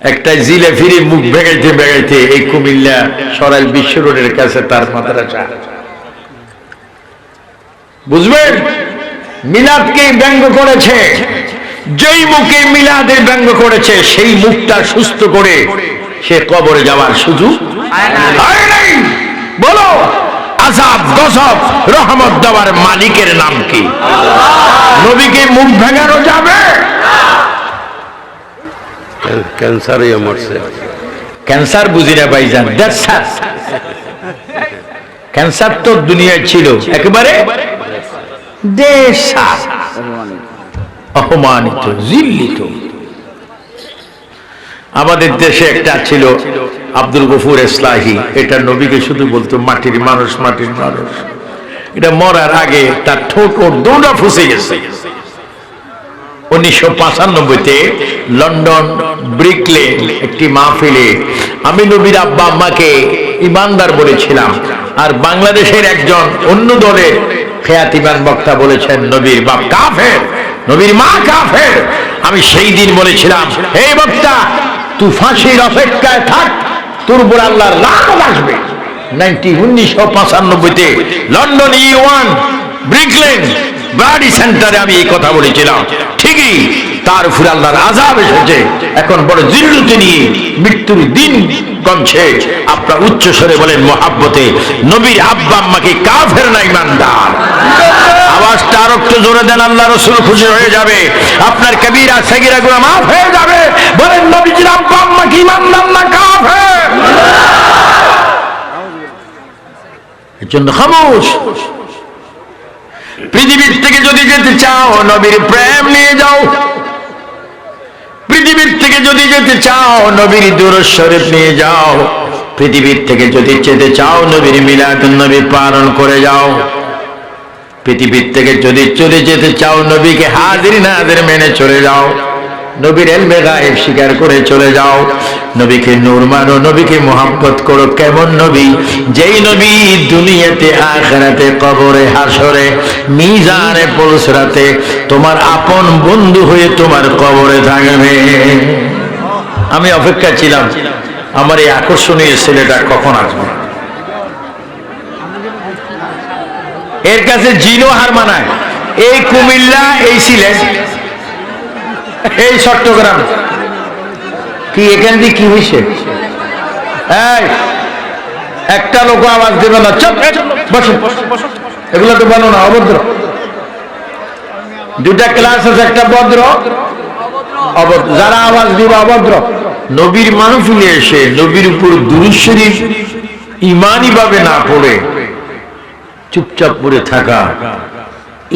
একটা জিলে ফিরে মুখ বেগাইতে বেগাইতে এই কুমিল্লা সরাইল বিশ্ব রোডের কাছে তার মাদ্রাসা। বুঝবেন? মিলাদকে ব্যঙ্গ করেছে। যেই মুখে মিলাদের ব্যঙ্গ করেছে সেই মুখটা সুস্থ করে সে কবরে যাওয়ার সুযোগ বলো আজাব গজব রহমত দেওয়ার মালিকের নাম কি? নবীকে মুখ ভেঙানো যাবে? ক্যান্সারে মরছে। ক্যান্সার বুঝি না ভাইজান ক্যান্সার তো দুনিয়ায় ছিল, একেবারে অপমানিত, জিল্লিত। আমাদের দেশে একটা ছিল আব্দুল গফুর ইসলাহি এটা নবীকে শুধু বলতো, মাটির মানুষ মাটির মানুষ। এটা মরার আগে তার ঠোঁট ওর দৌড়া ফুসে গেছে। উনিশশো পঁচানব্বইতে লন্ডন, ব্রিকলে একটি মাহফিলে আমি নবীর আব্বা আম্মাকে ইমানদার বলেছিলাম। আর বাংলাদেশের একজন অন্য দলের খেয়াতিমান বক্তা বলেছেন, নবীর বাপ কাফের, নবীর মা কাফের। আমি সেই দিন বলেছিলাম, হে বক্তা, তুই ফাঁসির অপেক্ষায় থাক, তোর উপর আল্লাহর লাভ আসবে। নাইনটি, উনিশশো পঁচানব্বইতে London E one, Brick Lane Brady সেন্টারে আমি এই কথা বলেছিলাম। ঠিকই, তার উপরে আল্লাহর আজাব এসেছে। এখন বড় জিল্লুতে নিয়ে মৃত্যুর দিন কমছে। আপনার উচ্চ স্বরে বলেন মহাব্বতে, নবীর আব্বা আম্মাকে কাফের না ইমানদার। আওয়াজটা আর একটু জোরে দেন আল্লাহ রসুল খুশি হয়ে যাবে। আপনার কবিরা সেগিরা গুলো মাফ হয়ে যাবে। বলেন নবীজির আব্বা আম্মা কি ইমানদার না কাফের? এর জন্য খামোশ। পৃথিবীর থেকে যদি যেতে চাও, নবীর প্রেম নিয়ে যাও। পৃথিবীর থেকে যদি যেতে চাও, নবীর দূরস্বরূপ নিয়ে যাও। পৃথিবীর থেকে যদি যেতে চাও, নবীর মিলাদ নবী পালন করে যাও। পৃথিবীর থেকে যদি চলে যেতে চাও, নবীকে হাজির নাজির মেনে চলে যাও। নবীর এলমে গায়েব স্বীকার করে চলে যাও। নবীকে নূর মানো, নবীকে মোহাম্মত করো, কেমন নবী? যেই নবী দুনিয়াতে, আখরাতে, কবরে হাসরে মিজানে, পলসরাতে তোমার আপন বন্ধু হয়ে তোমার কবরে থাকবে। আমি অপেক্ষা ছিলাম, আমার এই আকর্ষণীয় ছেলেটা কখন আসবে? এর কাছে জিনো হার মানায়। এই কুমিল্লা এই সিলেট এই চট্টগ্রাম। কি, এখান দিয়ে কি হয়েছে একটা লোক আওয়াজ দেবে না, চুপ বসো এগুলো তো বলো না, অভদ্র। দুটা ক্লাস আছে, একটা ভদ্র। যারা আওয়াজ দিবে অভদ্র। নবীর মাহফিলে এসে নবীর উপর দুরুশ্বরী ইমানই ভাবে না পড়ে, চুপচাপ পড়ে থাকা।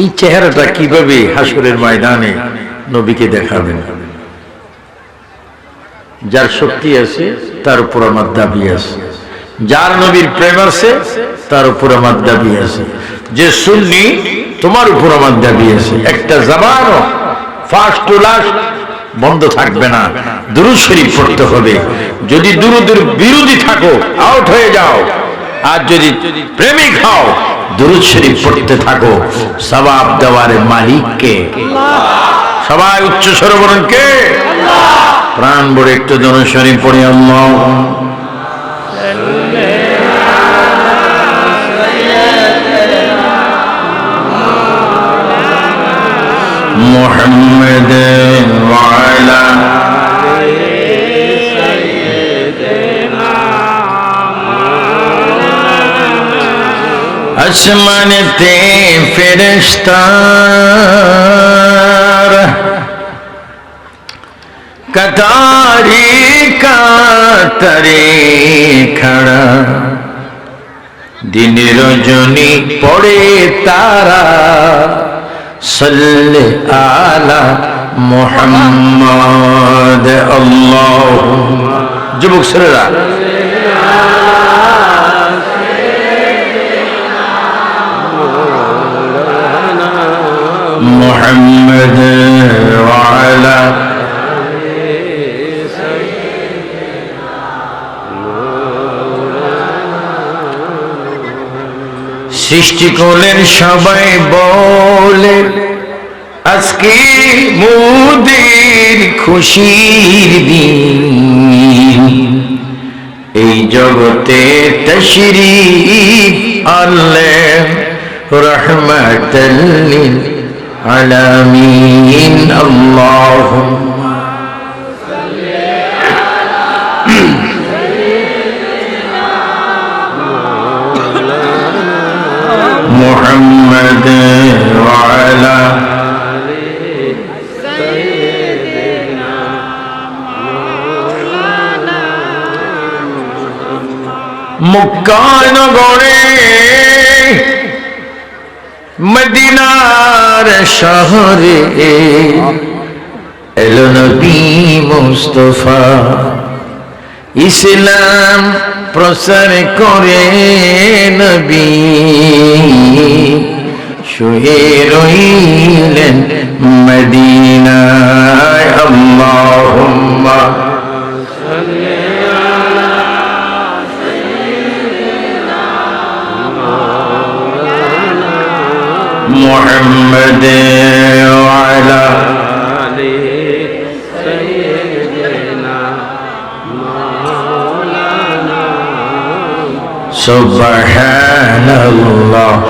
এই চেহারাটা কীভাবে হাসরের ময়দানে নবীকে দেখাবেন। যার শক্তি আছে, তার উপর আমার দাবি আছে। যার নবীর প্রেম আছে, তার উপর আমার দাবি আছে। যে শুননি তোমার উপর আমার দাবি আছে। একটা জামানও ফার্স্ট টু লাস্ট বন্ধ থাকবে না। দুরুদ শরীফ পড়তে হবে। যদি দুরুদের বিরোধী থাকো আউট হয়ে যাও। আর যদি প্রেমিক হও, দুরুদ শরীফ পড়তে থাকো। সবাব দেওয়ার মালিককে। সবাই উচ্চ স্বরে বলুন কে প্রাণ বড় একটু জনশরীফ পড়ি আল্লাহ محمد وعلى আসমানেতে ফেরেশতার কতারি কাতারে খাড়া দিন রজনী পড়ে তারা সাল্লে আলা মোহাম্মদ আল্লাহ যুবক ছেলেরা محمد وعلى সৃষ্টি করলেন সবাই বলে, আজকে মোদের খুশির দিন। এই জগতে তশ্রি আল্লাহ রহমতল আলামিন। আল্লাহ محمد وعلى মুক্কানগরে মদিনার শহরে এলো নবী মুস্তফা ইসলাম প্রচার করে নবী শুয়ে রইলেন মদিনায় আল্লাহুম্মা محمد وعلى سبحان الله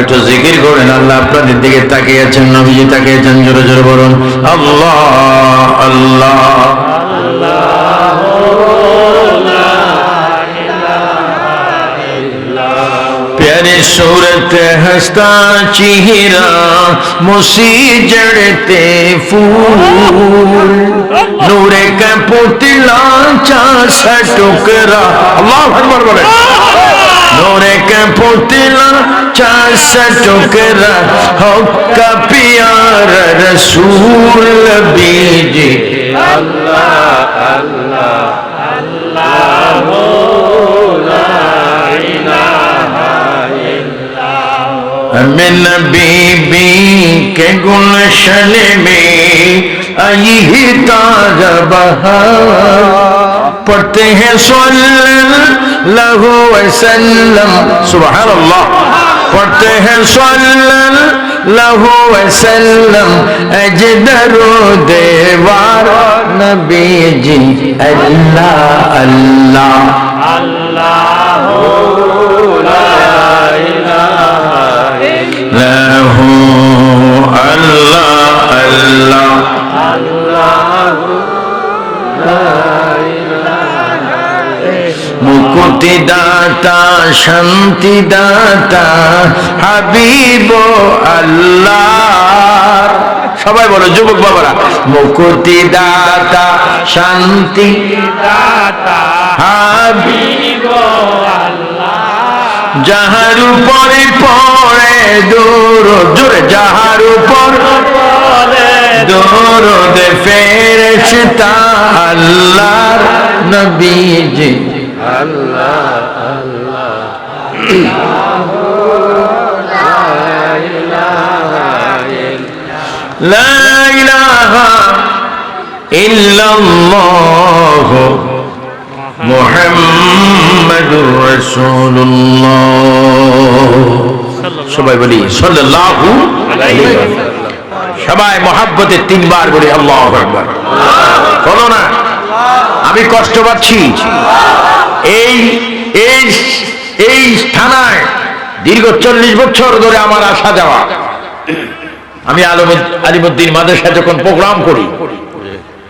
একটু জিকির করেন আল্লাহ আপনাদের দিকে তাকিয়েছেন নবীজি তাকিয়েছেন জোরে জোরে বলুন আল্লাহ আল্লাহ। प्यारे सूरत हंसता चेहरा मुसी जड़ते फूल नूरे का पुतला सा टुकड़ा अल्लाह अकबर बोले नूरे का पुतला सा टुकड़ा हो का प्यार रसूल बीजी من बीबी के من بی بی کے گلشن میں آئی تازہ بہار۔ پڑھتے ہیں صلی اللہ وسلم۔ سبحان اللہ۔ پڑھتے ہیں صلی اللہ وسلم۔ اجدر و دیوار نبی جی۔ اللہ۔ اللہ اللہ۔ শান্তি দাতা হাবিব আল্লাহ সবাই বলো যুবক বাবারা মুকুতি দাতা শান্তি দাতা হাবিব যাহার উপরে পড়ে দূর, জোরে যাহার উপর দূরদ ফের আল্লাহ নবীজি আল্লাহ আল্লাহ লা ইল্লাল্লাহ। মুহাম্মাদুর সবাই বলি, সাল্লাল্লাহু সবাই মহাব্বতে তিনবার বলি, আল্লাহু আকবার। বলো না, আমি কষ্ট পাচ্ছি। এই এই এই থানায় দীর্ঘ চল্লিশ বছর ধরে আমার আসা যাওয়া। আমি আলম আলিমুদ্দিন মাদ্রাসা যখন প্রোগ্রাম করি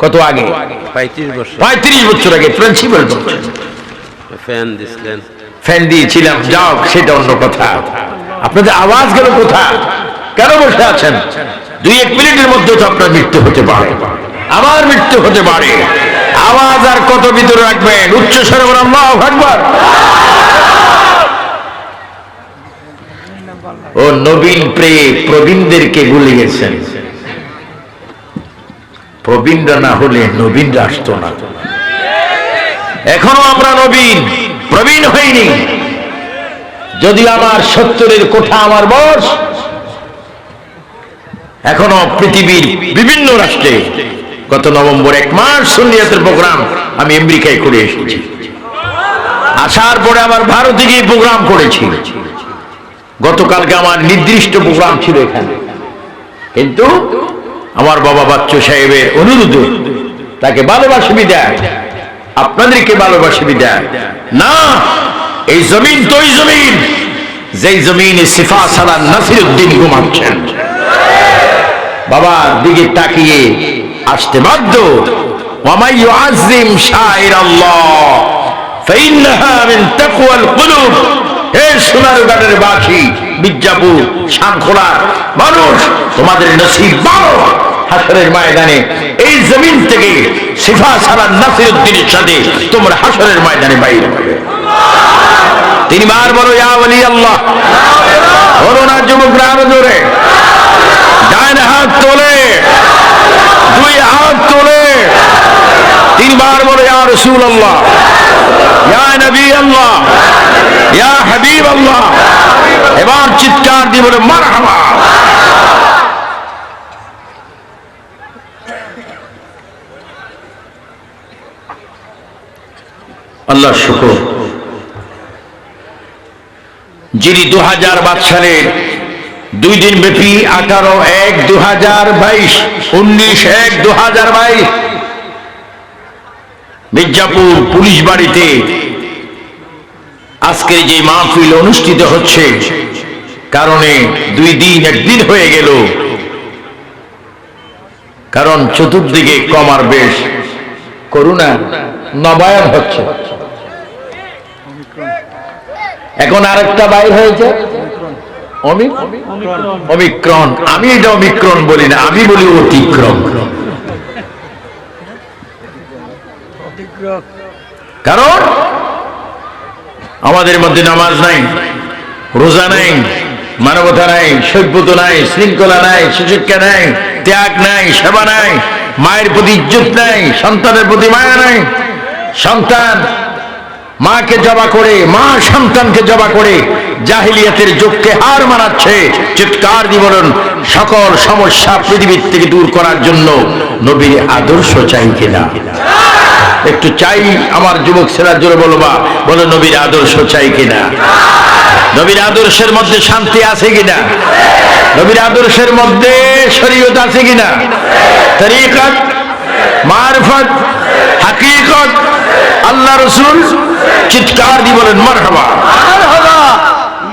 কত আগে? পঁয়ত্রিশ বছর। আগে প্রিন্সিপাল ফ্যান দিয়েছিলাম যাও সেটা অন্য কথা। আপনাদের আওয়াজ গেল কোথা? কেন বসে আছেন? দুই এক মিনিটের মধ্যে তো আপনার মৃত্যু হতে পারে। আমার মৃত্যু হতে পারে। আওয়াজ আর কত ভিতরে রাখবেন? উচ্চ স্বরে ও নবীন প্রে প্রবীণদেরকে ভুলে গেছেন। প্রবীণরা না হলে নবীনরা আসতো না। এখনও আমরা নবীন, প্রবীণ হইনি। যদি আমার সত্তরের কোঠা আমার বয়স, এখনও পৃথিবীর বিভিন্ন রাষ্ট্রে গত নভেম্বর এক মাস সুন্নিয়াতের প্রোগ্রাম আমি আমেরিকায় করে এসেছি। আসার পরে আবার ভারতে গিয়ে প্রোগ্রাম করেছি। গতকালকে আমার নির্দিষ্ট প্রোগ্রাম ছিল এখানে। কিন্তু আমার বাবা বাচ্চু সাহেবের অনুরোধে তাকে ভালোবাসি বিদায়। আপনাদেরকে ভালোবাসি বিদায়। না, এই জমিন তো জমিন। যেই জমিনে সিফা সালা নাসির উদ্দিন ঘুমাচ্ছেন। বাবার দিকে তাকিয়ে আসতে বাধ্য। আল্লাহ হে সোনারগাঁড়ের বাসী মির্জাপুর শানখোলা মানুষ, তোমাদের নসিব বড় হাসরের ময়দানে, এই জমিন থেকে সিফা সারা নাসিরুদ্দিনের সাথে তোমরা হাসরের ময়দানে বাইরে হবে তিনবার বলো, ইয়া আল্লাহ। বলো না, যুবকরা আরও জোরে। ডান হাত তোলে, দুই হাত তোলে। তিনবার বলো, ইয়া রসুল আল্লাহ ইয়া নবী আল্লাহ ইয়া হাবিব আল্লাহ এবার চিৎকার দিয়ে বলে, মারহাবা! আল্লাহ শুকর। যিনি দু হাজার সালের দুই দিন ব্যাপী আঠারো এক দু হাজার বাইশ, উনিশ এক দু হাজার বাইশ মির্জাপুর পুলিশ বাড়িতে আজকে যে মাহফিল অনুষ্ঠিত হচ্ছে, কারণে দুই দিন একদিন হয়ে গেল। কারণ চতুর্দিকে কমার বেশ করুণা নবায়ন হচ্ছে। এখন আরেকটা বাইর হয়েছে। অমিক? অমিক্রণ আমি এটা অমিক্রণ বলি না, আমি বলি অতিক্রম। কারণ আমাদের মধ্যে নামাজ নাই, রোজা নাই, মানবতা নাই, সভ্যত নাই, শৃঙ্খলা নাই, সুশিক্ষা নাই, ত্যাগ নাই, সেবা নাই, মায়ের প্রতি ইজ্জত নাই, সন্তানের প্রতি মায়া নাই, সন্তান মাকে জবা করে, মা সন্তানকে জবা করে, জাহিলিয়াতের যুগকে হার মানাচ্ছে, চিৎকার দিবরণ সকল সমস্যা পৃথিবীর থেকে দূর করার জন্য নবীর আদর্শ চাই কিনা? একটু চাই আমার যুবক ছেলের জোরে বলবা বলো, নবীর আদর্শ চাই কিনা? নবীর আদর্শের মধ্যে শান্তি আছে কিনা? নবীর আদর্শের মধ্যে শরীয়ত আছে কিনা? তরিকত, মারফত, হাকিকত, আল্লাহ রসুল, চিৎকার দিয়ে বলেন, মারহাবা।